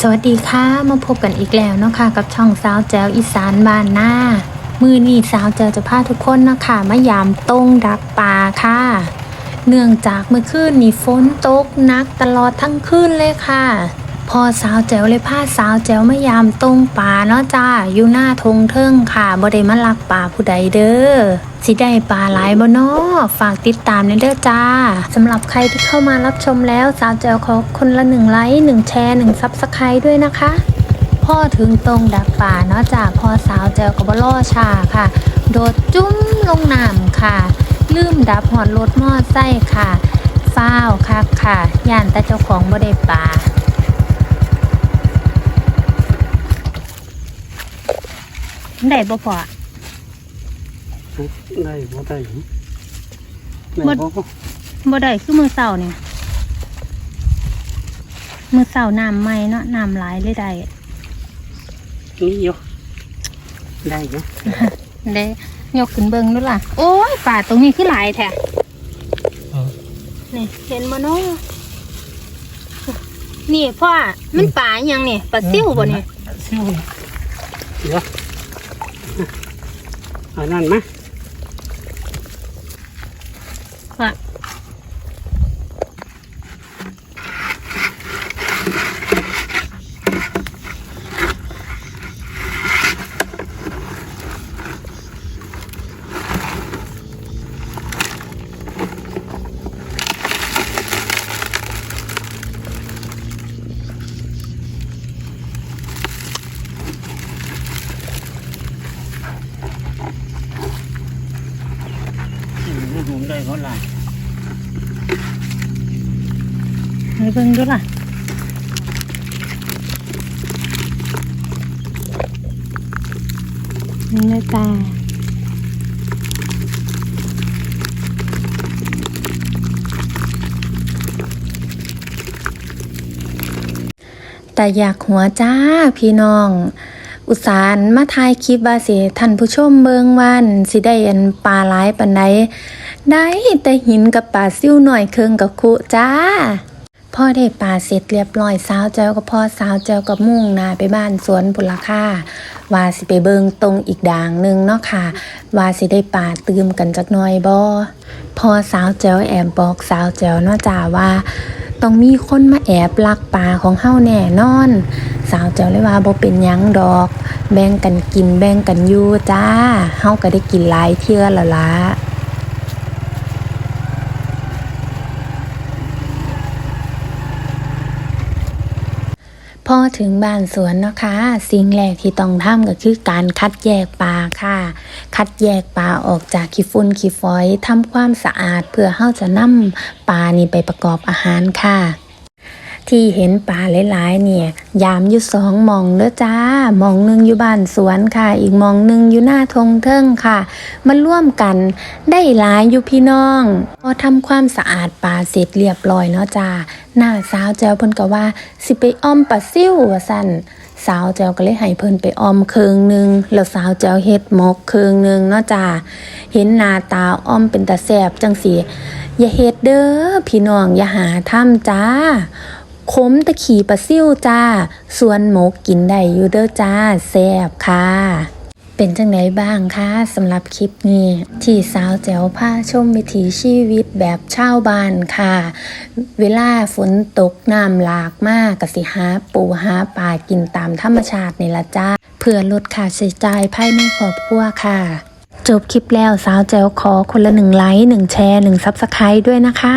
สวัสดีค่ะ มาพบกันอีกแล้วเนาะค่ะ กับช่องสาวแจวอีสานบ้านหน้า มือนี้สาวแจวจะพาทุกคนนะคะมายามตรงดักปลาค่ะ เนื่องจากเมื่อคืนนี่ฝนตกนักตลอดทั้งคืนเลยค่ะ พอสาวแจ๋วเลยพาสาวแจ๋วมายามตรงป่าเนาะจ้าอยู่หน้าทงเทิงค่ะบ่ได้มาลักป่าผู้ใดเด้อสิได้ปลาหลายบ่นาะฝากติดตามในเด้อจ้าสำหรับใครที่เข้ามารับชมแล้วสาวแจ๋วขอคนละหนึ่งไลค์หนึ่งแชร์หนึ่งซับสไครต์ด้วยนะคะ พ่อถึงตรงดักป่าเนาะจ้าพ่อสาวแจวกับบล่อชาค่ะ โดดจุ้มลงน้ำค่ะ ลืมดับหอดรถมอไซค์ค่ะฟ้าวคักค่ะย่านแต่เจ้าของบ่ได้ปลาได้บ่พอได้บ่ได้หบ่ได้บ่บ่ได้คือมือเสาเนี่ยมือเสาน้ำไหม่เนาะน้ำหลายเลยได้ นี่อยู่ได้อยู่ได้ยกขึ้นเบิ่งดูล่ะ โอ้ยป่าตรงนี้คือหลายแท้นี่เห็นบ่เนาะนี่พ่อมันป่าอหยังนี่ปลาซิ่วบ่นี่ซิ่วเดี๋ยวเอันนั้นมา พ่อ อืมผมได้บ่หลาย ให้เบิ่งดูล่ะนี่เลยตาแต่อยากหัวจ้าพี่น้อง อุตสานมาถ่ายคลิปว่าสิท่านผู้ชมเบิงวันสิได้อันปลาหลายปันใดได้แต่หินกับปลาซิ่วหน่อยเคืองกับคุจ้า พ่อได้ปลาเสร็จเรียบร้อยสาวเจ้ากับพ่อสาวเจ้ากับมุ่งนาไปบ้านสวนบุรค่าว่าสิไปเบิงตรงอีกด่างหนึ่งเนาะค่ะ ว่าสิได้ปลาตืมกันจักหน่อยบ่พอสาวเจ้าแอบบอกสาวเจ้าเนาะจ้าว่าต้องมีคนมาแอบลักปลาของเฮาแน่นอน สาวเจ้าเลยว่าบ่เป็นยังดอก แบ่งกันกินแบ่งกันอยู่จ้าเฮาก็ได้กินหลายเทื่อแล้วละ พอถึงบ้านสวนนะคะ สิ่งแรกที่ต้องทำก็คือการคัดแยกปลาค่ะ คัดแยกปลาออกจากขี้ฝุ่นขี้ฝอยทำความสะอาดเพื่อเฮาจะนำปลานี่ไปประกอบอาหารค่ะ ที่เห็นปลาหลายๆ เนี่ย ยามอยู่สองมองเด้อจ้ามองหนึ่งอยู่บ้านสวนค่ะ อีกมองหนึ่งอยู่หน้าทงเทิงค่ะมาร่วมกันได้หลายอยู่พี่น้อง พอทำความสะอาดปลาเสร็จเรียบร้อยเนาะจ้าหน้าสาวแจวเพิ่นก็ว่า สิไปอ้อมปลาซิ่วว่าสั่นสาวแจวก็เลยให้เพิ่นไปอ้อมเคืองหนึงแล้วสาวแจวเฮ็ดหมกเคืองหนึงเนาะจ้าเห็นหน้าตาอ้อมเป็นตาแสบจังสีอย่าเฮ็ดเด้อพี่น้องอย่าหาทำจ้า ขมตะขี่ปลาซิ่วจ้า ส่วนหมกกินได้อยู่เด้อจ้าแซ่บค่ะ เป็นจังไดบ้างคะสำหรับคลิปนี้ ที่สาวแจ๋วพาชมวิถีชีวิตแบบชาวบ้านค่ะ เวลาฝนตกน้ำหลากมากกสิหาปูหาปลากินตามธรรมชาตินี่ละจ้า เพื่อลดค่าใช้จ่ายภายในครอบครัวค่ะ จบคลิปแล้วสาวแจ๋วขอคนละหนึ่งไลค์หนึ่งแชร์หนึ่งซับสไครต์ด้วยนะคะ